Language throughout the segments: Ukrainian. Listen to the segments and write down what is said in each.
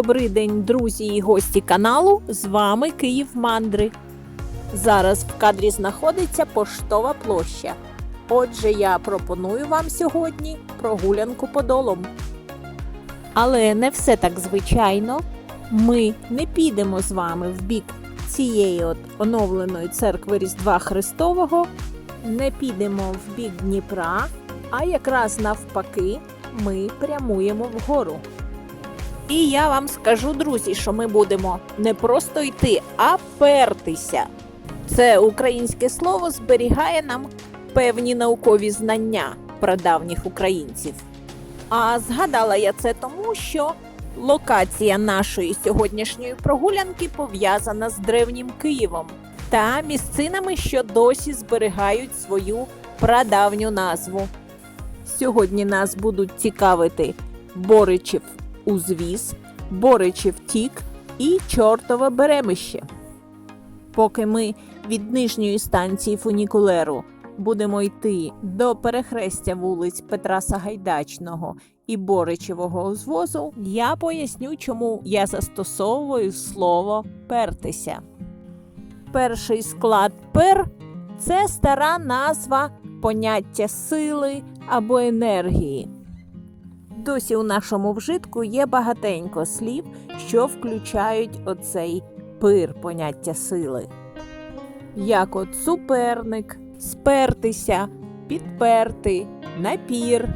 Добрий день, друзі і гості каналу. З вами Київ Мандри. Зараз в кадрі знаходиться поштова площа. Отже, я пропоную вам сьогодні прогулянку подолом. Але не все так звичайно. Ми не підемо з вами в бік цієї от оновленої церкви Різдва Христового, не підемо в бік Дніпра, а якраз навпаки, ми прямуємо вгору. І я вам скажу, друзі, що ми будемо не просто йти, а пертися. Це українське слово зберігає нам певні наукові знання прадавніх українців. А згадала я це тому, що локація нашої сьогоднішньої прогулянки пов'язана з древнім Києвом та місцинами, що досі зберігають свою прадавню назву. Сьогодні нас будуть цікавити Боричів узвіз, Боричів тік і Чортове Беремище. Поки ми від нижньої станції фунікулеру будемо йти до перехрестя вулиць Петра Сагайдачного і Боричевого узвозу, я поясню, чому я застосовую слово пертися. Перший склад пер це стара назва поняття сили або енергії. Досі у нашому вжитку є багатенько слів, що включають оцей пир поняття сили. Як от суперник, спертися, підперти, напір,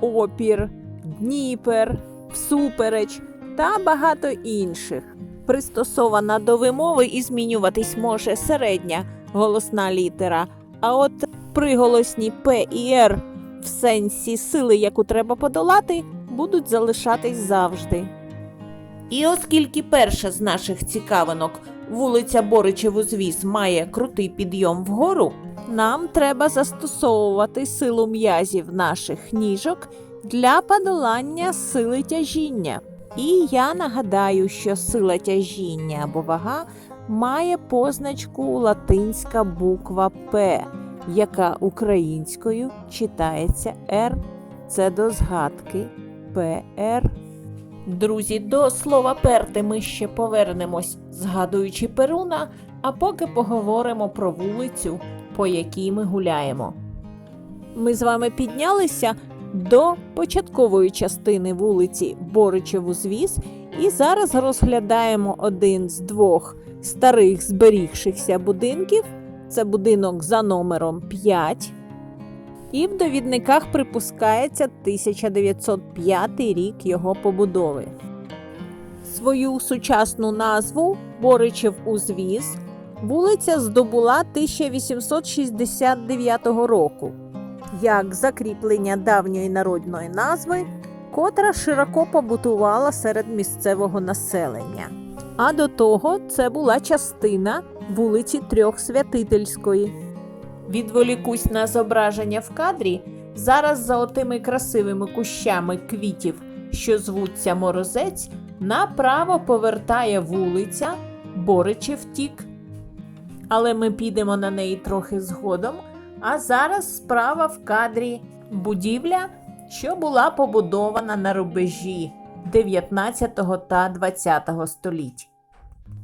опір, дніпер, всупереч та багато інших. Пристосована до вимови і змінюватись може середня голосна літера, а от приголосні П і Р в сенсі сили, яку треба подолати, будуть залишатись завжди. І оскільки перша з наших цікавинок, вулиця Боричев узвіз, має крутий підйом вгору, нам треба застосовувати силу м'язів наших ніжок для подолання сили тяжіння. І я нагадаю, що сила тяжіння або вага має позначку латинська буква П, яка українською читається Р. Це до згадки ПР. Друзі, до слова перти ми ще повернемось, згадуючи Перуна, а поки поговоримо про вулицю, по якій ми гуляємо. Ми з вами піднялися до початкової частини вулиці Боричеву звіз і зараз розглядаємо один з двох старих зберігшихся будинків. Це будинок за номером 5. І в довідниках припускається 1905 рік його побудови. Свою сучасну назву Боричев узвіз вулиця здобула 1869 року як закріплення давньої народної назви, котра широко побутувала серед місцевого населення. А до того це була частина вулиці Трьохсвятительської. Відволікусь на зображення в кадрі. Зараз за отими красивими кущами квітів, що звуться морозець, направо повертає вулиця Боричев Тік. Але ми підемо на неї трохи згодом. А зараз справа в кадрі будівля, що була побудована на рубежі 19 та 20 століть.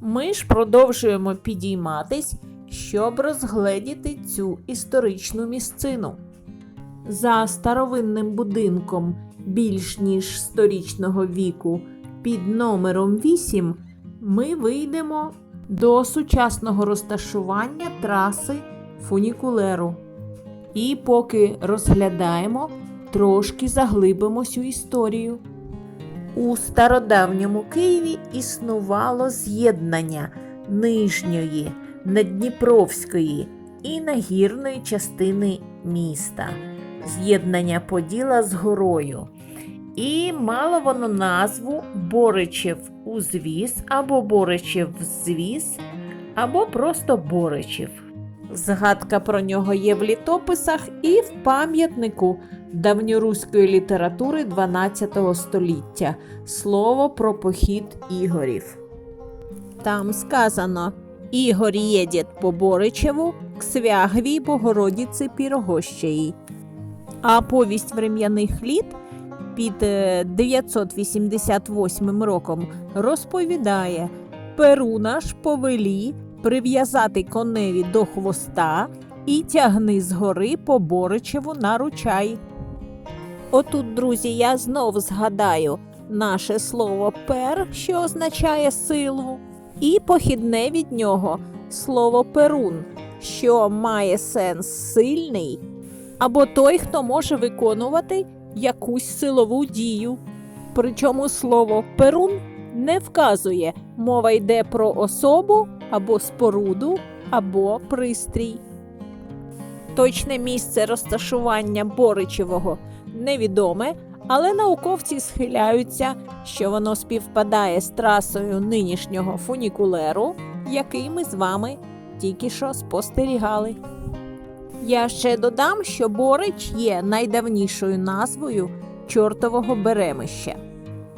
Ми ж продовжуємо підійматись, щоб розгледіти цю історичну місцину. За старовинним будинком більш ніж сторічного віку під номером 8 ми вийдемо до сучасного розташування траси фунікулеру. І поки розглядаємо, трошки заглибимось у історію. У стародавньому Києві існувало з'єднання нижньої, надніпровської і нагірної частини міста, з'єднання Поділа з горою. І мало воно назву Боричев узвіз або Боричев звіз, або просто Боричев. Згадка про нього є в літописах і в пам'ятнику давньоруської літератури 12 століття Слово про похід Ігорів. Там сказано: Ігор їде по Боричеву к свягвій Богородиці Пірогощеї. А повість врем'яних літ під е, 988 роком розповідає: Перуна ж повелі прив'язати коневі до хвоста і тягни згори по Боричеву на ручай. Отут, друзі, я знов згадаю наше слово пер, що означає силу, і похідне від нього слово перун, що має сенс сильний, або той, хто може виконувати якусь силову дію. Причому слово перун не вказує, мова йде про особу або споруду, або пристрій. Точне місце розташування Боричевого невідоме, але науковці схиляються, що воно співпадає з трасою нинішнього фунікулеру, який ми з вами тільки що спостерігали. Я ще додам, що Борич є найдавнішою назвою чортового беремища.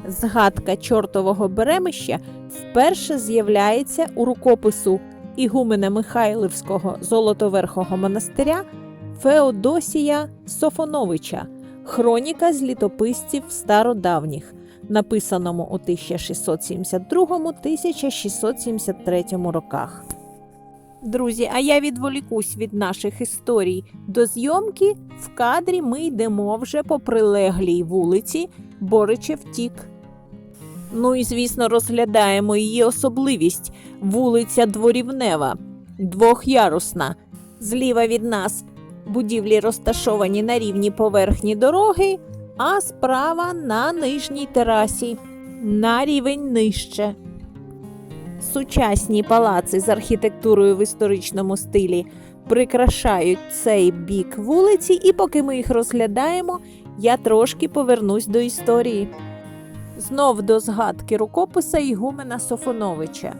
Згадка чортового беремища вперше з'являється у рукопису Ігумена Михайлівського Золотоверхого монастиря Феодосія Софоновича, хроніка з літописців стародавніх, написаному у 1672-1673 роках. Друзі, а я відволікусь від наших історій до зйомки. В кадрі ми йдемо вже по прилеглій вулиці Боричев Тік. Ну і звісно, розглядаємо її особливість вулиця Дворівнева, двохярусна. Зліва від нас будівлі розташовані на рівні поверхні дороги, а справа на нижній терасі, на рівень нижче. Сучасні палаци з архітектурою в історичному стилі прикрашають цей бік вулиці, і поки ми їх розглядаємо, я трошки повернусь до історії. Знов до згадки рукописа Ігумена Софоновича.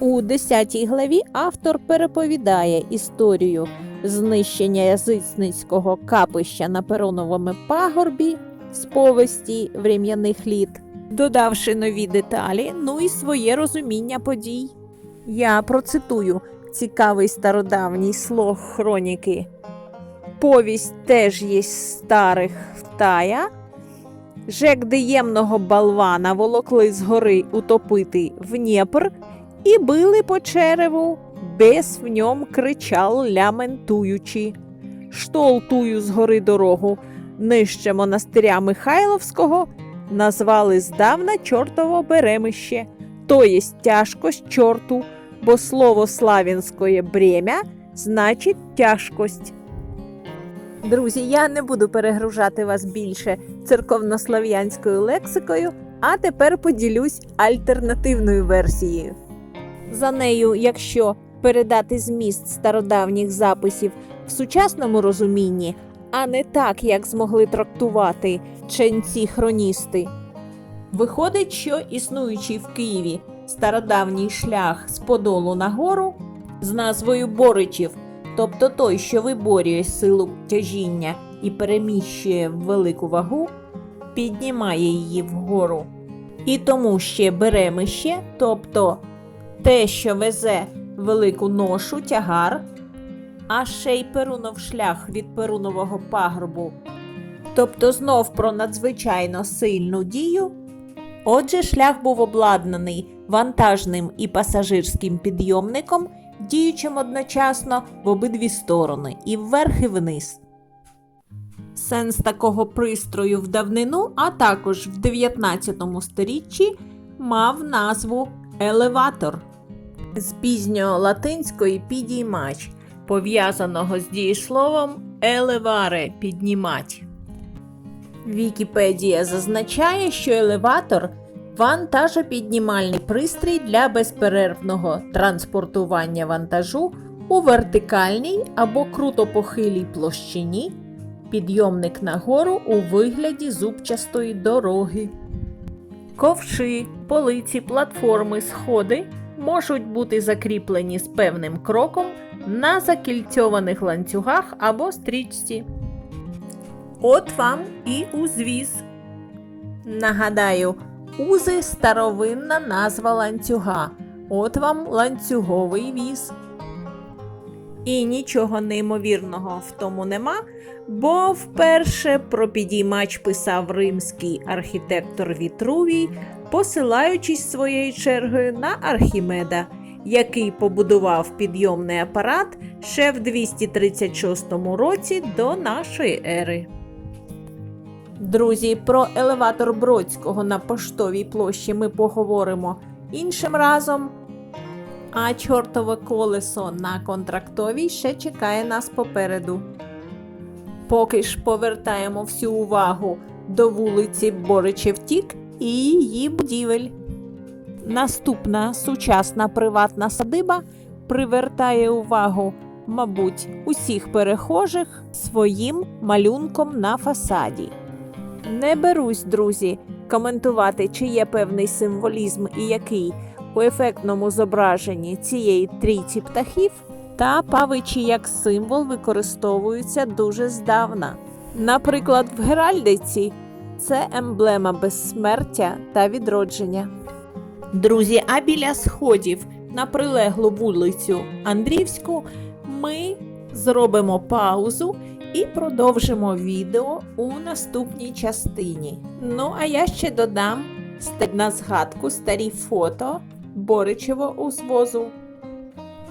У 10 главі автор переповідає історію знищення язичницького капища на Пероновому пагорбі з повесті врем'яних літ, додавши нові деталі, ну і своє розуміння подій. Я процитую цікавий стародавній слог хроніки. Повість теж є старих втая. Жек диємного болвана волокли з гори утопити в Дніпр і били по череву, бес в ньому кричал, ляментуючи. Штолтую з гори дорогу, нижче монастиря Михайловського, назвали здавна чортово беремище, то єсть тяжкость чорту, бо слово славянськое бремя значить тяжкость. Друзі, я не буду перегружати вас більше церковнослов'янською лексикою, а тепер поділюсь альтернативною версією. За нею, якщо передати зміст стародавніх записів в сучасному розумінні, а не так, як змогли трактувати ченці хроністи, виходить, що існуючий в Києві стародавній шлях з Подолу на гору з назвою Боричів, тобто той, що виборює силу тяжіння і переміщує велику вагу, піднімає її вгору. І тому ще беремище, тобто те, що везе велику ношу, тягар, а ще й перунов шлях від перунового пагорбу, тобто знов про надзвичайно сильну дію. Отже, шлях був обладнаний вантажним і пасажирським підйомником, діючим одночасно в обидві сторони і вверх і вниз. Сенс такого пристрою в давнину, а також в 19 сторіччі мав назву елеватор з пізньо латинської підіймач, пов'язаного з дієсловом елеваре піднімать. Вікіпедія зазначає, що елеватор вантажопіднімальний пристрій для безперервного транспортування вантажу у вертикальній або крутопохилій площині, підйомник нагору у вигляді зубчастої дороги. Ковши, полиці, платформи, сходи можуть бути закріплені з певним кроком на закільцьованих ланцюгах або стрічці. От вам і узвіз. Нагадаю, узи старовинна назва ланцюга. От вам ланцюговий віз. І нічого неймовірного в тому нема, бо вперше про підіймач писав римський архітектор Вітрувій, посилаючись своєю чергою на Архімеда, який побудував підйомний апарат ще в 236 році до нашої ери. Друзі, про елеватор Бродського на поштовій площі ми поговоримо іншим разом. А чортове колесо на контрактовій ще чекає нас попереду. Поки ж повертаємо всю увагу до вулиці Боричевтік і її будівель. Наступна сучасна приватна садиба привертає увагу, мабуть, усіх перехожих своїм малюнком на фасаді. Не берусь, друзі, коментувати, чи є певний символізм і який у ефектному зображенні цієї трійці птахів, та павичі як символ використовуються дуже здавна. Наприклад, в Геральдиці це емблема безсмертя та відродження. Друзі, а біля сходів на прилеглу вулицю Андрівську ми зробимо паузу і продовжимо відео у наступній частині. Ну, а я ще додам на згадку старі фото Боричево узвозу.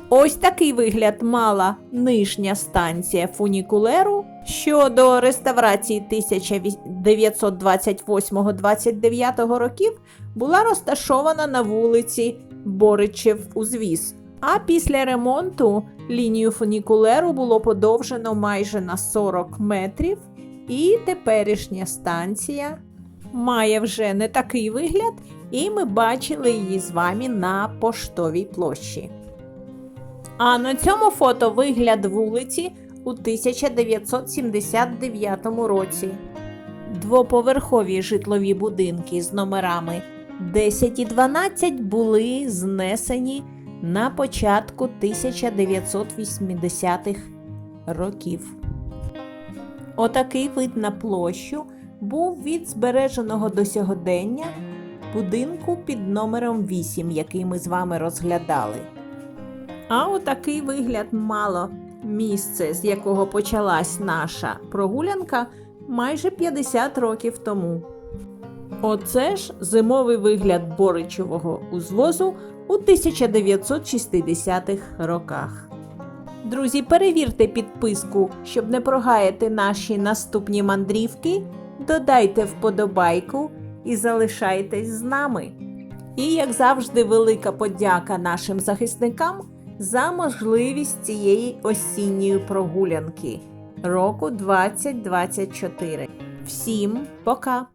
Ось такий вигляд мала нижня станція фунікулеру, що до реставрації 1928-29 років була розташована на вулиці Боричев узвіз. А після ремонту лінію фунікулеру було подовжено майже на 40 метрів, і теперішня станція має вже не такий вигляд, і ми бачили її з вами на поштовій площі. А на цьому фото вигляд вулиці у 1979 році. Двоповерхові житлові будинки з номерами 10 і 12 були знесені на початку 1980-х років. Отакий вид на площу був від збереженого до сьогодення будинку під номером 8, який ми з вами розглядали. А отакий вигляд мало місце, з якого почалась наша прогулянка майже 50 років тому. Оце ж зимовий вигляд Боричевого узвозу у 1960-х роках. Друзі, перевірте підписку, щоб не прогаяти наші наступні мандрівки. Додайте вподобайку і залишайтесь з нами. І, як завжди, велика подяка нашим захисникам за можливість цієї осінньої прогулянки року 2024. Всім пока!